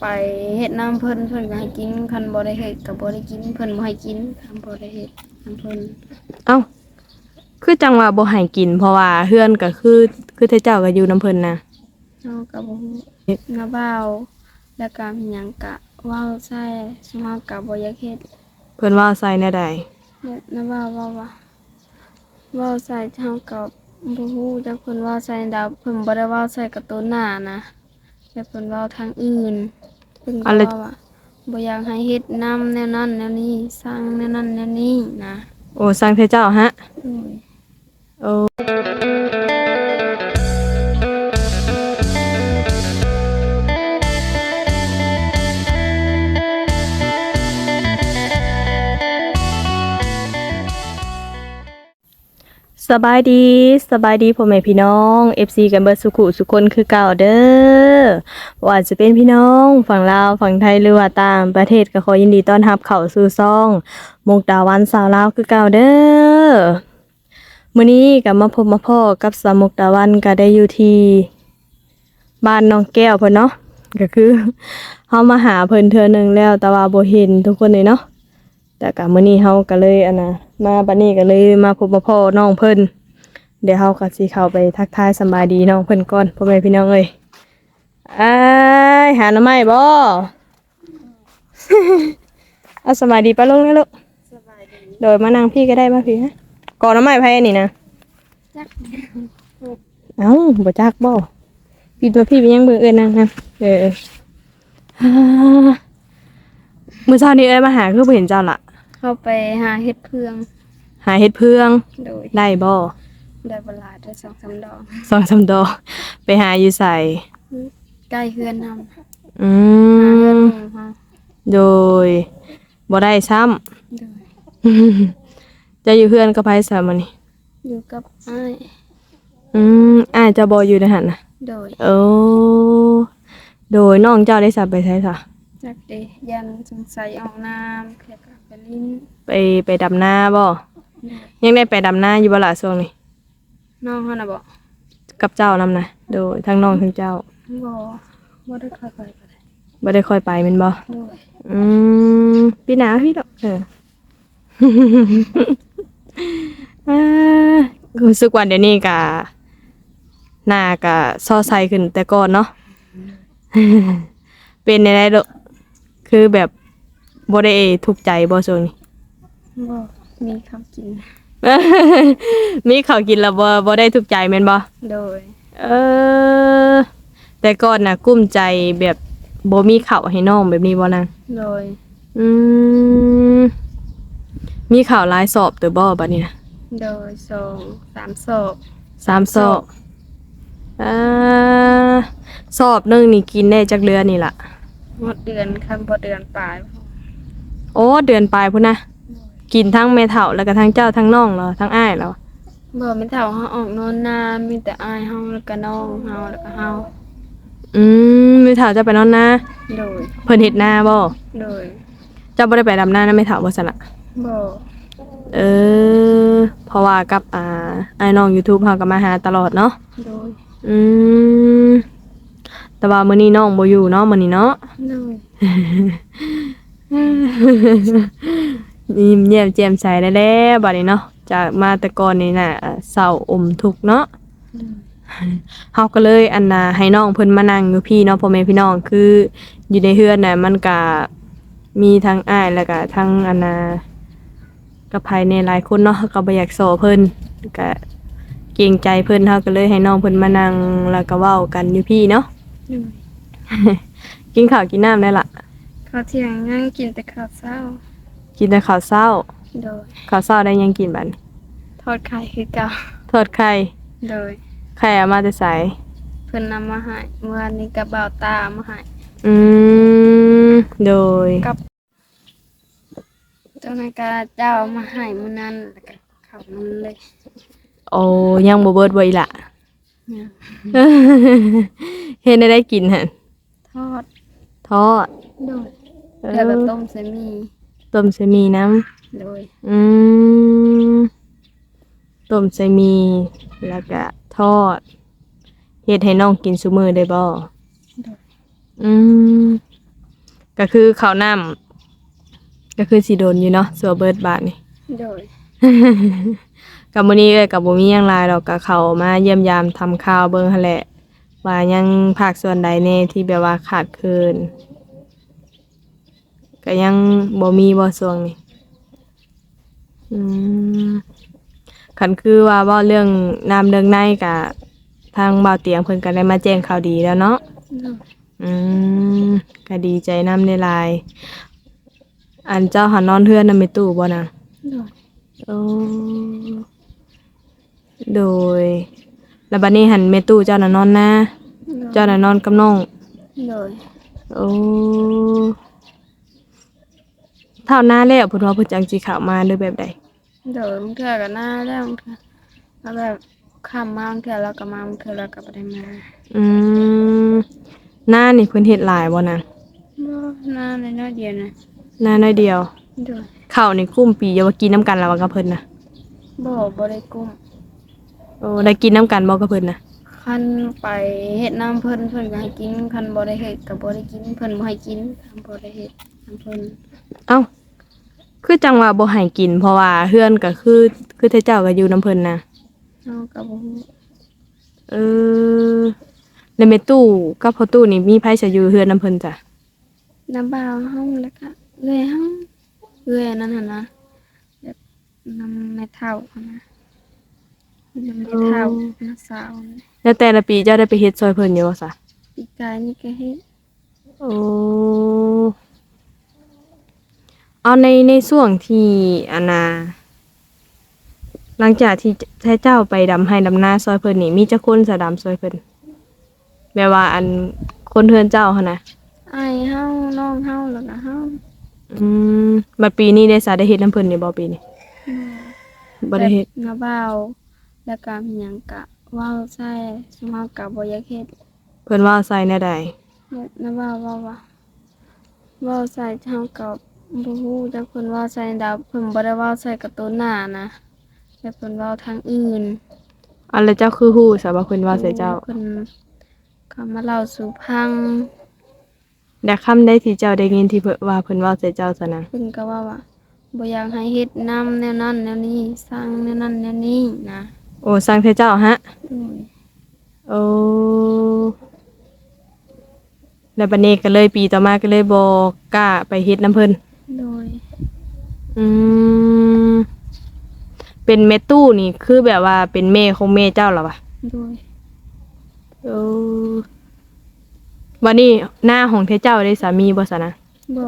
ไปเฮ็ดน้ำเพิ่นเพิ่นก็ให้กินคันบ่ได้เฮ็ดก็บ่ได้กินเพิ่นบ่ให้กินคันบ่ได้เฮ็ดน้ำเพิ่นเอ้า คือจังว่าบ่ให้กิน เพราะว่าเฮือนก็คือคือเทเจ้าก็อยู่น้ำเพิ่นนะเฮาก็บ่ฮู้นาบ้าวแล้วก็มีหยังก็เว้าใส่ซุมเฮาก็บ่อยากเฮ็ดเพิ่นว่าใส่แนวใดนาบ้าวว่าว่าเว้าใส่เฮาก็บ่ฮู้จักเพิ่นเว้าใส่ดาวเพิ่นบ่ได้เว้าใส่กับตัวหน้านะ แต่เพิ่นเว้าทางอื่นเพิ่นก็เว้าว่าบ่อยากให้เฮ็ดน้ำแนวนั้นแนวนี้สร้างแนวนั้นแนวนี้นะโอ้สร้างเทเจ้าฮะ โอ้ยโอ้สบายดีสบายดีพ่อแม่พี่น้อง FC กันเบิดสุขุสุคนคือเก่าเด้อ ว่าจะเป็นพี่น้องฝั่งลาวฝั่งไทยหรือว่าต่างประเทศก็ขอยินดีต้อนรับเข้าสู่ซ่องมุกดาวันสาวลาวคือเก่าเด้อมื้อนี้ก็มาพบมาพ่อกับสาวมุกดาวันก็ได้อยู่ที่บ้านน้องแก้วเพิ่นเนาะก็คือเฮามาหาเพิ่นเทื่อหนึงแล้วแต่ว่าบ่เห็นทุกคนเลยเนาะแต่ก็มื้อนี้เฮาก็เลยอันน่ะมาบัดนี้ก็เลยมาพบมาพ่อน้องเพิ่นเดี๋ยวเฮาก็สิเข้าไปทักทายสบายดีน้องเพิ่นก่อนพ่อแม่พี่น้องเอ้ย อ้ายหาหน่อไม้บ่เอาสำบายดีปะลุงนะลูกสบายดีโดยมานั่งพี่ก็ได้มาพี่ฮะก่อนน้ำไม้ไพ่นี่นะจักเอ้าบ่จักบ่พี่ตัวพี่เป็นยังเบื่อเอินนั่งนะเออฮ่ามื้อเช้านี้เอ้ยมาหาคือบ่เห็นเจ้าล่ะเข้าไปหาเฮ็ดเพือง หาเฮ็ดเพืองโดยได้บ่ได้เวลาได้สองสามดอกสองสามดอกไปหาอยู่ใส่ ใกล้เฮือนนำอืหาเฮือนมหมู่เฮาโดยบ่ได้ซ้ำโดยจะอยู่เพื่อนกับไผซะมื้อนี้อยู่กับอ้ายอืมอ้ายเจะบ่อยู่ในหั่นน่ะโดยโอ้โดยน้องเจ้าได้สับไปใช้ซะจักเดยันสงสัยออกน้ำแค่กับไปลิ้นไปไปดำนาบ่ยังได้ไปดำนาอยู่บ่ล่ะช่วงนี้ น้องเฮาน่ะบ่กับเจ้านำนะโดยทั้งน้องทั้งเจ้า บ่บ่ได้ค่อยไปก็ได้บ่ได้ค่อยไปแม่นบ่โดยอืมพี่หนาพี่ดอกเออ อ่ารู้สึกว่าเดี๋ยวนี้ก็หน้าก็ซอใสขึ้นแต่ก่อนเนาะ เป็นในไรดอกคือแบบบ่ได้ทุกข์ใจบ่ช่วงนี้ บ่มีข้าวกิน มีข้าวกินแล้วบ่บ่ได้ทุกข์ใจแม่นบ่โดย เออ แต่ก่อนน่ะกุ้มใจแบบบ่มีข้าวให้น้องแบบนี้บ่นางโดยอืมมีข่าวหลายสอบเตอบ่บัดนี้นะโดยสองสามศพสามสอบอ่าสอบหนึงนี่กินได้จักเดือนนี่ล่ะ หมดเดือนคันบ่เดือนปลายโอ้เดือนปลายพุ่นนะกินทั้งแม่เฒ่าแล้วก็ทั้งเจ้าทั้งน้องเหรอทั้งอ้ายเหรอบ่แม่เฒ่าเฮาออกนอนนามีแต่อายเฮาแล้วก็น้องเฮาแล้วก็เฮา อืมแม่เฒ่าจะไปนอนนาโดย เพิ่นเฮ็ดนาบ่โดยเจ้าบ่ได้ไปดำนานะแม่เฒ่าบ่ซั่นล่ะบ่เออ เพราะว่ากับอ่าไอ้น้อง YouTube เฮาก็มาหาตลอดเนาะโดยอืมแต่ว่ามื้อนี้น้องบ่อยู่เนาะมื้อนี้เนาะ โดยยิ้มแย้มแจ่มใสได้แล้วบัดนี้เนาะจากมาแต่ก่อนนี่น่ะเอ่อเศร้าอมทุกข์เนาะ เฮาก็เลยอันน่ะให้น้องเพิ่นมานั่งอยู่พี่เนาะพ่อแม่พี่น้องคืออยู่ในเฮือนน่ะมันก็มีทั้งอ้ายแล้วก็ทั้งอันน่ะกับภายในหลายคนเนาะก็บ่อยากโซเพิ่นก็เกรงใจเพิ่นเฮาก็เลยให้น้องเพิ่นมานั่งแล้วก็เว้ากันอยู่พี่เนาะโดยกินข้าวกินน้ำได้ละข้าวเที่ยงนั่งกินแต่ข้าวเช้า กินแต่ข้าวเช้าโดยข้าวเช้าได้ยังกินบัดนี้ทอดไข่คือเก่าทอดไข่โดย ไข่เอามาแต่ไสเพิ่นนำมาให้เมื่อวานนี้กับบ่าวตาเอามาให้อืมโดย กับเจ้านายกาเจ้าเอามาให้มื้อนั้นแล้วก็เข้ามันเลยโอ้ยังบ่เบิดบ่อีหละ เนี่ยเฮ็ดได้ได้กินหั่นทอดทอดโดยเออแล้วก็ต้มใส่หมีต้มใส่หมีน้ำ โดย อืมต้มใส่หมีแล้วก็ ทอดเฮ็ดให้น้องกินซุมื้อได้บ่โดยอืมก็คือข้าวน้ำก็คือสิโดนอยู่เนาะสัวเบิดบาทนี่โดยกับมื้อนี้เอ้ยกับบ่มีหยังหลายดอกก็เข้ามาเยี่ยมยามทำข่าวเบิ่งหั่นแหละว่ายังภาคส่วนใดแน่ที่แบบว่าขาดเคินก็ยังบ่มีบ่ช่วงนี้อืม คันคือว่าเว้าเรื่องน้ำเรื่องในก็ทางบ่าวเตียงเพิ่นก็ได้มาแจ้งข่าวดีแล้วเนาะ โดยอืมก็ดีใจนำในหลาย อันเจ้าหานอนเทือนนำไปตู้บ่นะโดยโอ้โดย แล้วบัดนี้หันเมตู้เจ้าน่ะนอนนะ เจ้าน่ะนอนกับน้อง โดยโอ้เท่าหน้าแล้วเพิ่นว่าเพิ่นจังสิเข้ามาด้วยแบบใด โดยมันเถื่อกับหน้าแล้วมันเถื่อแล้วแบบข้ามมามันเถื่อแล้วก็มามันเถื่อแล้วก็บ่ได้มาอืมหน้านี่เพิ่นเฮ็ดหลายบ่นะบ่หน้าในน้อยเดียวนะหน้าน้อยเดียวโดยข้าวนี่คุ้มปีอย่าว่ากินน้ำกันแล้วว่ากับเพิ่นนะบ่บ่ได้กุ้มโอ้ได้กินน้ำกันบ่กับเพิ่นนะคันไปเฮ็ดน้ำเพิ่นเพิ่นก็ให้กินคันบ่ได้เฮ็ดก็บ่ได้กินเพิ่นบ่ให้กินคันบ่ได้เฮ็ดน้ำเพิ่นเอ้า คือจังว่าบ่ให้กิน เพราะว่าเฮือนก็คือคือเทเจ้าก็อยู่น้ำเพิ่นนะเฮาก็บ่ฮู้เออแล้วแม่ตู้กับพ่อตู้นี่มีไผจะอยู่เฮือนน้ำเพิ่นจ้ะน้ำบ่าวเฮาแล้วก็เอื้อยเฮาเอื้อยนั่นหั่นนะแบบน้ำแม่เฒ่าหั่นนะน้ำแม่เฒ่าน้าสาวนี่แล้วแต่ละปีเจ้าได้ไปเฮ็ดซอยเพิ่นอยู่บ่ซะปีกายนี่ก็เฮ็ดโอ้ เอาในในช่วงที่อันน่ะหลังจากที่ใช้เจ้าไปดำให้ดำนาซอยเพิ่นนี่มีจักคนสะดำซอยเพิ่นแบบว่าอันคนเฮือนเจ้าหั่นน่ะอ้ายเฮาน้องเฮาแล้วก็เฮาอืมบัดปีนี้ได้สาได้เฮ็ดน้ำเพิ่นนี่บ่ปีนี้บ่ได้เฮ็ดน้าบ่าวแล้วก็มีหยังกะว้าวใส่สมเฮาก็บ่อยากเฮ็ดเพิ่นว่าใส่แนวใดน้าบ่าวว่าว่าว้าวใส่เฮาก็บ่ ฮู้จักเพิ่นว่าใส่ดาวเพิ่นบ่ได้ว่าใส่กับตัวหน้านะแต่เพิ่นว่าทางอื่นอันแล้วเจ้าคือฮู้ซะว่าเพิ่นว่าใส่เจ้าเพิ่นก็มาเล่าสู่พังแต่คำได้ที่เจ้าได้ยินที่เพิ่นว่าเพิ่นว่าใส่เจ้าซะนะเพิ่นก็ว่าว่าบ่อยากให้เฮ็ดนำแนวนั้นแนวนี้สร้างแนวนั้นแนวนี้นะโอ้สร้างใส่เจ้าฮะโอ้ยโอ้แล้วบัดนี้ก็เลยปีต่อมาก็เลยบ่กล้าไปเฮ็ดน้ำเพิ่น โดย อืมเป็นแม่ตู้นี่คือแบบว่าเป็นแม่ของแม่เจ้าเหรอวะโดยโอ้วันนี้หน้าของเทเจ้าได้สามีบ่ซะนะบ่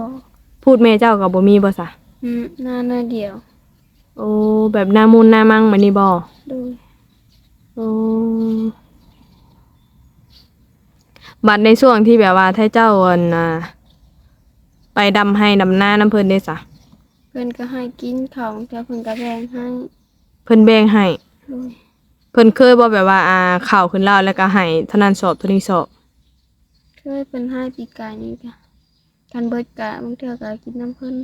พูดแม่เจ้าก็บ่มีบ่ซะอืมหน้าหน้าเดียว โอ้แบบหน้ามุนหน้ามั่งมันนี่บ่โดย โอ้บัดในช่วงที่แบบว่าถ้าเจ้าอันน่ะ ไปดำให้ดำหน้าน้ำเพิ่นได้ซะเพิ่นก็ให้กินข้าวแต่เพิ่นก็แบ่งให้เพิ่นแบ่งให้ โดยเพิ่นเคยบ่แบบว่าอ่าข้าวขึ้นแล้วแล้วก็ให้เท่านั้นสอบเท่านี้สอบเคยเพิ่นให้ปีกายนี่ก็กันเบิดกะบางเทื่อก็กินน้ำเพิ่น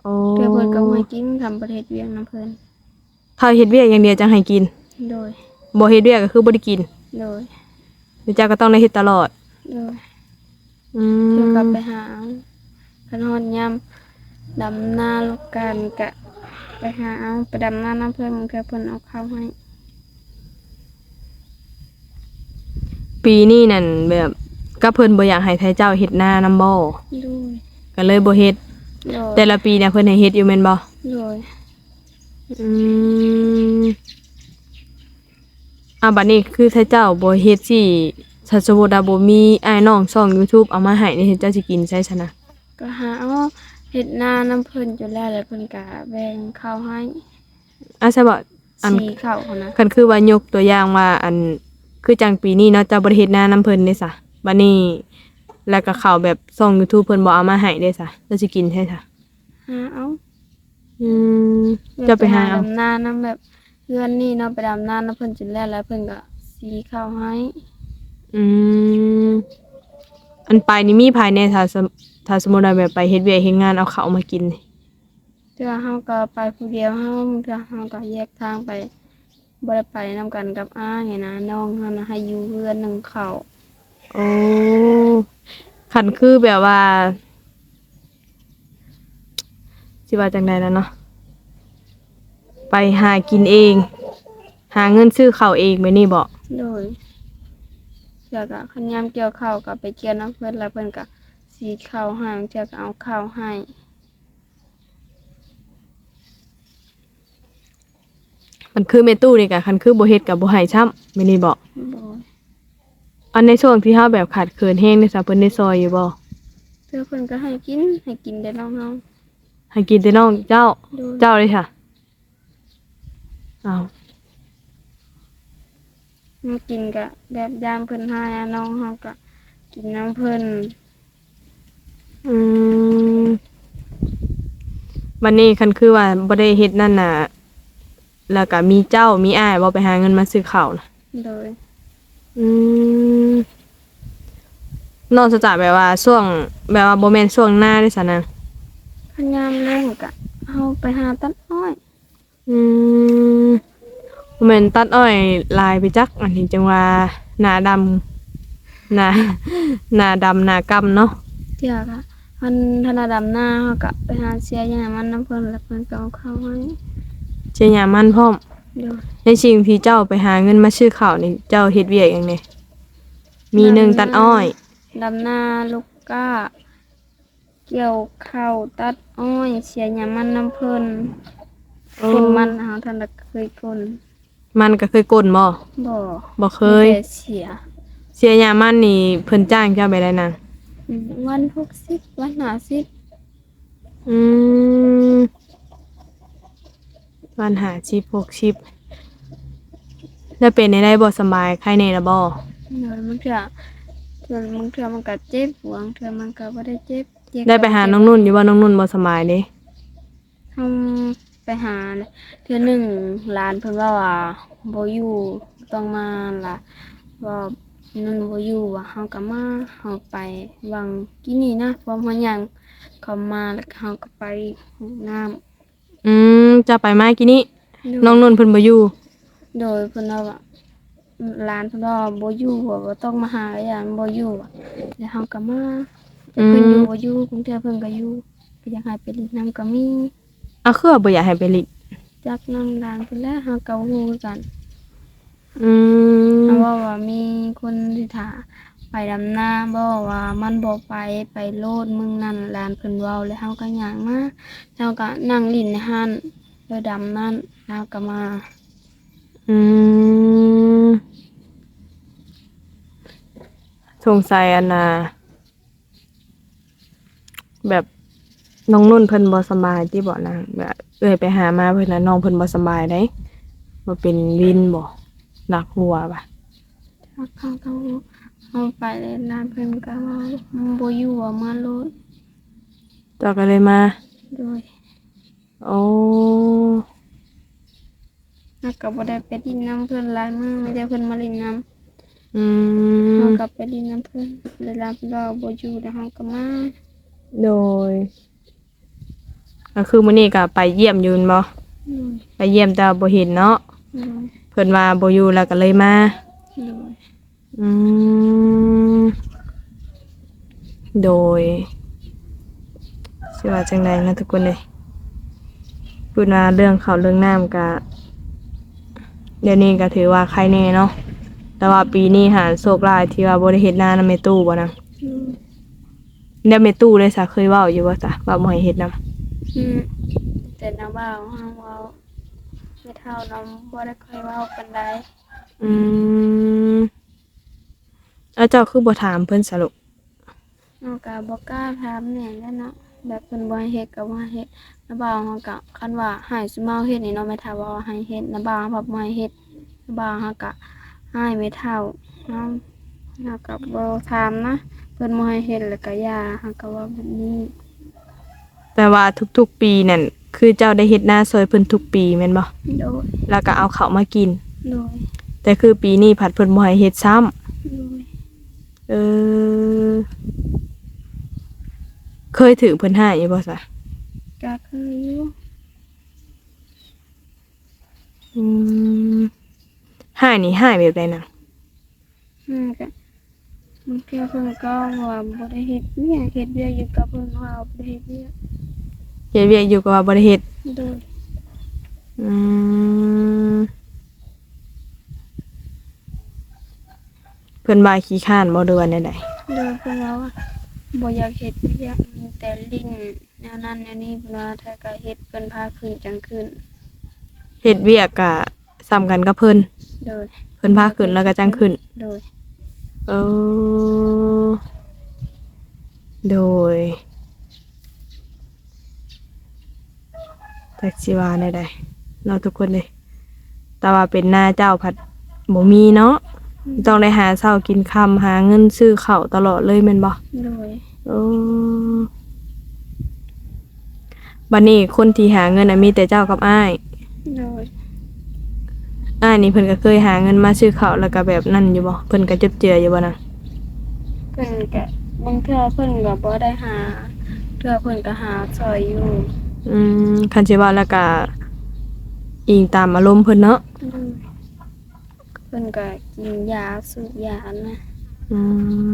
โอ้เทื่อเพิ่นก็บ่ให้กินทำประเทศเวียงน้ำเพิ่นถ้าเฮ็ดเวียกอย่างเดียวจังให้กินโดย บ่เฮ็ดเวียกก็คือบ่ได้กินโดย เดี๋ยวเจ้าก็ต้องได้เฮ็ดตลอด โดยอืเทื่อมก็ไปหาเอา คันฮอดยามดำนาลูกกันกะ ไปหาเอาไปดำนาน้ำเพิ่นบางเทื่อเพิ่นเอาข้าวให้ ปีนี้นั่นแบบก็เพิ่นบ่อยากให้ไทเจ้าเฮ็ดหน้านำบ่โดยก็เลยบ่เฮ็ดโดยแต่ละปีเนี่ยเพิ่นให้เฮ็ดอยู่แม่นบ่โดยอืมอะบัดนี้คือไทเจ้าบ่เฮ็ดสิถ้าสมมุติว่าบ่มีอ้ายน้องช่อง YouTube เอามาให้นี่เฮ็ดเจ้าสิกินใช่ซะนะ ก็หาเอาเฮ็ดนาน้ำเพิ่นอยู่แล้วแล้วเพิ่นก็แบ่งข้าวให้อะใช่บ่อันสีข้าวหั้นนะคันคือว่ายกตัวอย่างว่าอันคือจังปีนี้เนาะเจ้าบ่ได้เฮ็ดหน้านำเพิ่นเด้ซะบัดนี้แล้วก็ข้าวแบบช่อง YouTube เพิ่นบ่เอามาให้เด้ซะเจ้าสิกินใช่ซะหาเอาอืมจะไปหาเอาดำนาน้ำแบบเพื่อนนี่เนาะไปดำนาน้ำเพิ่นจนแล้วแล้วเพิ่นก็สีข้าวให้อืมอันไปนี่มีภายในถ้าสม ถ้าสมมุติว่าแบบไปเฮ็ดเวียกเฮ็ดงานเอาข้าวมากินนี่เทื่อเฮาก็ไปผู้เดียวเฮาเทื่อเฮาก็แยกทางไปบ่ได้ไปนํกันกับอ้าไงนะน้องเฮานะให้อยู่เพื่อนหนึงเขาโอ้คันคือแบบว่าสิว่าจังไดแล้วเนาะไปหากินเอง หาเงินซื้อข้าวเองไปนี่บ่ โดยเจ้าก็คันยามเกี่ยวข้าวก็ไปเกี่ยวน้ำเพิ่นแล้วเพิ่นก็ สีข้าวให้เจ้าก็เอาข้าวให้มันคือเมตู้นี่ก็คันคือบ่เฮ็ดก็บ่ให้ช้ำไปนี่บ่โดยอันในช่วงที่เฮาแบบขาดเขินแฮงนี่ซะเพิ่นได้ซอยอยู่บ่เพื่อเพิ่นก็ให้กินให้กินได้น้องเฮาให้กินแต่น้องเจ้าโดยเจ้าเลยค่ะอ้าวมากินก็แบบยามเพิ่นให้อะน้องเฮาก็กินน้ำเพิ่น อืมวันนี้คันคือว่าบ่ได้เฮ็ดนั่นน่ะ แล้วก็มีเจ้ามีอ้ายบ่ไปหาเงินมาซื้อข้าวน่ะ โดย อืมนอกจากแบบว่าช่วง แบบว่าบ่แม่นช่วงหน้าเด้ซะนะคันยามแรงก็เฮาไปหาตัดอ้อยอืมบ่แม่นตัดอ้อยลายไปจัก อันนี้จังว่าหน้าดำหน้าหน้าดำหน้ากำเนาะเจ้าก็ มันธนาดำหน้าเฮาก็ไปหาเสียยามันน้ำเพิ่นแล้วเพิ่นก็เอาข้าวให้เจียหยามันพร้อม โดยในสิ่งที่เจ้าไปหาเงินมาซื้อข้าวนี่เจ้าเฮ็ดเวียกหยังไงมีหนึ่งตัดอ้อย ดำหน้าลูกก้า เกี่ยวข้าวตัดอ้อยเสียยามันน้ำเพิ่นคนมันเฮาท่านละเคยคนมันก็เคยกลนบ่บ่บ่เคยมีแต่เสียเสียหยามันนี่เพิ่นจ้างเจ้าไปได้นางอืม วันหกสิบวันห้าสิบอืมวันหาชิปหกชิป แล้วเป็นในได้บ่สำบายใครในละบ่เดี๋ยวมันเถื่อเถื่อมันเถื่อมันก็เจ็บหวงเถื่อมันก็บ่ได้เจ็บเจ็บได้ไปหาน้องนุ่นอยู่บ่น้องนุ่นบ่สำบายเด้เฮาไปหาเทื่อหนึ่งหลานเพิ่นว่าว่าบ่อยู่ต้องมาล่ะว่า นั่นบ่อยู่ว่าเฮาก็มาเฮาไปวังกินนี่นะพร้อมเฮาย่างเข้ามาแล้วเฮาก็ไปห้องน้ำอืมจะไปมากี่นี้โดยน้องนุ่นเพิ่นบ่อยู่โดยเพิ่นว่าว่าหลานเพิ่นว่าบ่อยู่ว่าบ่ต้องมาหาอย่างบ่อยู่อะแล้วเฮาก็มาแต่เพิ่นอยู่บ่อยู่กรุงเทพเพิ่นก็อยู่ก็อยากให้ไปเลินน้ำก็มีอะคือว่าบ่อยากให้ไปลิจักน้ำหลานเพิ่นแล้วเฮาก็ฮู้กัน อืม ถาไปดำนาบ่ว่ามันบ่ไปไปโลดมึงนั่นหลานเพิ่นเว้าแล้วเฮาก็ย่างมาเฮาก็นั่งลิ้นในห้านเรือดำนั่นเฮาก็มา อืมสงสัยอันน่ะแบบน้องนุ่นเพิ่นบ่สบายที่บ่นางแบบเอ้ยไปหามาเพิ่นน่ะน้องเพิ่นบ่สบายได้บ่เป็นวินบ่หนักหัวป่ะ จักเขาก็ฮู้เฮาไปเลยหลานเพิ่นก็ว่ามันบ่อยู่ว่ามาโลดเจ้าก็เลยมา โดยโอ้นักก็บ่ได้ไปดินน้ำเพิ่นหลายมื้อไม่ได้เพิ่นมาลินน้อืำมเฮาก็ไปดินน้ำเพิ่นเลยรับรอบ่อยู่แล้วเฮาก็มาโดยก็คือมื้อนี้ก็ไปเยี่ยมอยืนบ่โดยไปเยี่ยมแต่บ่เห็นเนาะโดยเพิ่นว่าบ่อยู่แล้วก็เลยมา โดย อืมโดยสิว่าจังไดนะทุกคนเลยพูดว่าเรื่องเขาวเรื่องน้ำก็เดี๋ยวนี้ก็ถือว่าใครแน่เนาะแต่ว่าปีนี้หาโชคร้ายที่ว่าบ่ได้เฮ็ดนานำแม่ตู้บ่นะโดยแล้วแม่ตู้เลยซะเคยเว้าอยู่ว่าซะว่าบ่ให้เฮ็ดนำอืมแต่น้าบ่าวเฮาเว้าไม่เท่าน้ำบ่ได้เคยเว้าปานใดอืม แล้วเจ้าคือบ่ถามเพิ่นสรุปเฮาก็บ่กล้าถามแหน่แหล้วเนาะแบบเพิ่นบ่ให้เฮ็ดก็บ่ให้เฮ็ดน้าบ่าวเฮาก็คันว่าให้สิมาเอาเฮ็ดนี่เนาะแม่ท่าว่าให้เฮ็ดน้าบ่าวเฮาบ่ให้เฮ็ดน้าบ่าวเฮาก็ให้ไม่เท่าเฮาเฮาก็บ่ถามนะเพิ่นบ่ให้เฮ็ดแล้วก็ย่าเฮาก็ว่าแบบนี้แต่ว่าทุกๆปีนั่นคือเจ้าได้เฮ็ดหน้าซอยเพิ่นทุกปีแม่นบ่โดยแล้วก็เอาเขาวมากิน โดยแต่คือปีนี้ผัดเพิ่นบ่ให้เฮ็ดซ้ำโดย เออ เคยถือเพิ่นให้อยู่บ่ซะก็เคยอยู่อืมให้นี่ให้แบบใดนะอืมก็มันเกี่ยวเพิ่นก็ว่าบ่ได้เฮ็ดเวียกเฮ็ดเวียกอยู่กับเพิ่นว่าบ่ได้เฮ็ดเวียกเฮ็ดเวียกอยู่ก็ว่าบ่ได้เฮ็ดโดยอืม เพิ่นว่าขี้ข้านบ่เดือนใดโดยเพิ่นว่าว่าบ่อยากเฮ็ดเวียกมีแต่ลิ้นแนวนั้นแนวนี้เพิ่นว่าถ้าก็เฮ็ดเพิ่นพาขึ้นจังขึ้นๆเฮ็ดเวียกก็ซ้ำกันกับเพิ่นโดยเพิ่นพาขึ้นแล้วก็จังขึ้น โดยเออโดยจักสิว่าได้ใดเนาะทุกคนเลย แต่ว่าเป็นหน้าเจ้าผัดบ่มีเนาะ ต้องได้หาเช้ากินค่ำหาเงินซื้อข้าวตลอดเลยแม่นบ่โดยเออบัดนี้คนที่หาเงินน่ะมีแต่เจ้ากับอ้ายโดยอ้ายนี่เพิ่นก็เคยหาเงินมาซื้อข้าวแล้วก็แบบนั่นอยู่บ่เพิ่นก็จบเจืออยู่บ่นะเพิ่นก็บางเทื่อเพิ่นก็บ่ได้หาเทื่อเพิ่นก็หาซอยอยู่อืมคันสิว่าแล้วก็อิงตามอารมณ์เพิ่นเนาะโดย เพิ่นก็กินยาสูบยานะอื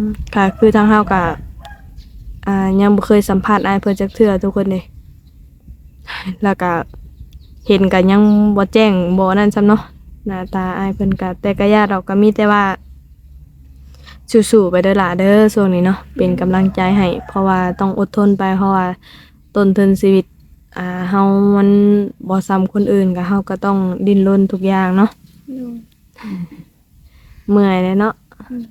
มค่ะคือทางเฮาก็อ่ายังบ่เคยสัมภาษณ์อ้ายเพิ่นจักเทื่อทุกคนเด้แล้วก็เห็นก็ยังบ่แจ้งบ่นั่นซ้ำเนาะหน้าตาอ้ายเพิ่นก็แต่ก็ญาติเราก็มีแต่ว่าสู้ๆไปเด้อล่ะเด้อช่วงนี้เนาะเป็นกำลังใจให้เพราะว่าต้องอดทนไปเพราะว่าต้นทุนชีวิตอ่าเฮามันบ่ซ้ำคนอื่นก็เฮาก็ต้องดิ้นรนทุกอย่างเนาะโดย เมื่อยเลยเนาะอืม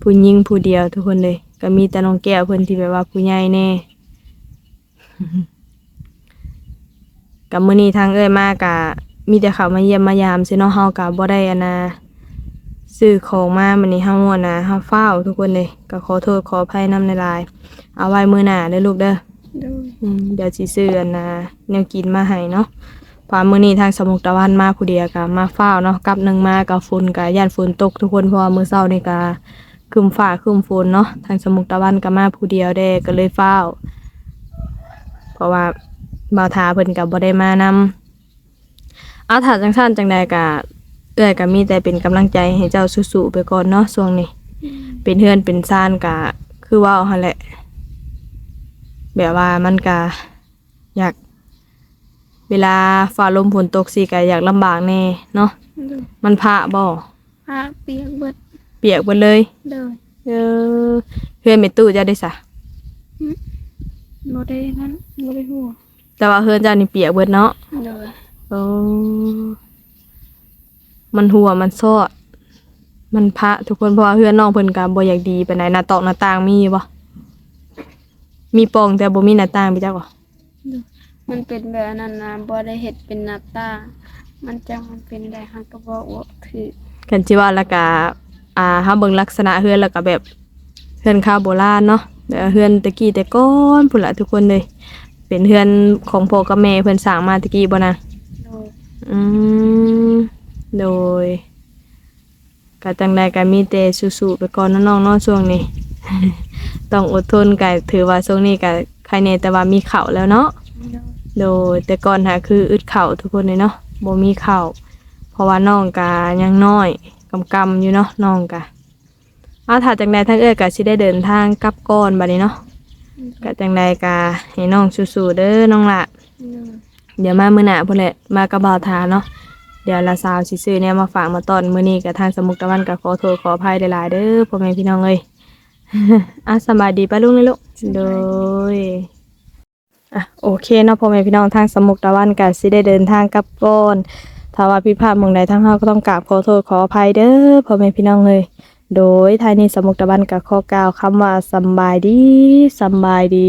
ผู้หญิงผู้เดียวทุกคนเลย ก็มีแต่น้องแก้วเพิ่นที่แบบว่าผู้ใหญ่แน่กับมื้อนี้ทางเอ้ยมากะมีแต่เขามาเยี่ยมมายามซิเนาะเฮาก็บ่ได้อันนะซื้อของมามื้อนี้เฮาอะนะเฮาฟ้าวทุกคนเลยก็ขอโทษขออภัยนำในลายๆเอาไว้มื้อหน้าเด้อลูกเด้อโดยอืมเดี๋ยวสิซื้ออันนะแนวกินมาให้เนาะ เพราะมื้อนี้ทางสมุกตะวันมาผู้เดียวก็มาฟ้าวเนาะกับหนึงมากับฝนก็ย่านฝนตกทุกคนเพราะว่ามื้อเช้านี่ก็ครึมฟ้าครึมฝนเนาะทางสมุกตะวันก็มาผู้เดียวเด้ก็เลยฟ้าวเพราะว่าบ่าวทาเพิ่นก็บ่ได้มานำเอาถ้าจังซั่นจังใดก็เอื้อยก็มีแต่เป็นกำลังใจให้เจ้าสู้ๆไปก่อนเนาะช่วงนี้ เป็นเฮือนเป็นซ่านก็คือเว่าหั่นแหละ แบบว่ามันก็อยาก เวลาฟ้าลมฝนตกสิก็อยากลำบากแน่เนาะโดยมันพระบ่พาเปียกเบิดเปียกเบิดเลยโดยเออเฮือนเมตู้เจ้าได้ซะบ่ได้นั้นบ่ได้หัวแต่ว่าเฮือนเจ้านี่เปียกเบิดเนาะโดยโอ้มันหัวมันซอด มันพระทุกคนเพราะว่าเฮือนน้องเพิ่นก็บ่อยากดีปานใดหน้าตอกหน้าต่างมีบ่มีปล่องแต่บ่มีหน้าต่างพี่จักบ่ มันเป็นแบบนั้นนะบ่ได้เฮ็ดเป็นหน้าต่างมันจังมันเป็นได้ฮักก็บ่ออกถือกันสิว่าแล้วก็อ่าเฮาเบิ่งลักษณะเฮือนแล้วก็แบบเฮือนข้าวโบราณเนาะแบบเฮือนตะกี้แต่ก่อนพุ่นล่ะทุกคนเลย เป็นเฮือนของพ่อกับแม่เพิ่นสร้างมาตะกี้บ่นะโดยอืมโดยก็จังใดก็มีแต่สู้ๆไปก่อนเนาะน้องเนาะช่วงนี้ ต้องอดทนก็ถือว่าช่วงนี้ก็ใครแน่แต่ว่ามีข้าวแล้วเนาะ โดยแต่ก่อนหาคืออึดเข่าทุกคนเลยเนาะบ่มีเข่าเพราะว่าน้องกายังน้อยกำกำอยู่เนาะน้องกะเอาถ้าจังใดทั้งเอ้ยกะสิได้เดินทางกลับก่อนบัดนี้เนาะกะจังใดกะให้น้องสู้ๆเด้อน้องละเดี๋ยวมามื้อหน้าพุ่นแหละมากระบาทาเนาะเดี๋ยวละสาวสิซื้อเนี่ยมาฝากมาตอนมื้อนี้กะทางสมุกตะวันกะขอโทษขออภัยหลายๆเด้อพ่อแม่พี่น้องเอ้ยอะสบายดีป้าลุงเลยลูกโดย อะโอเคเนาะพ่อแม่พี่น้องทางสมุกตะวันก็สิได้เดินทางกลับก้อนถ้าว่าพิพาทมองใดทางเฮาก็ต้องกราบขอโทษขออภัยเด้อพ่อแม่พี่น้องเลยโดยท้ายนี้สมุกตะวันก็ขอกล่าวคำว่าสำบายดีสำบายดี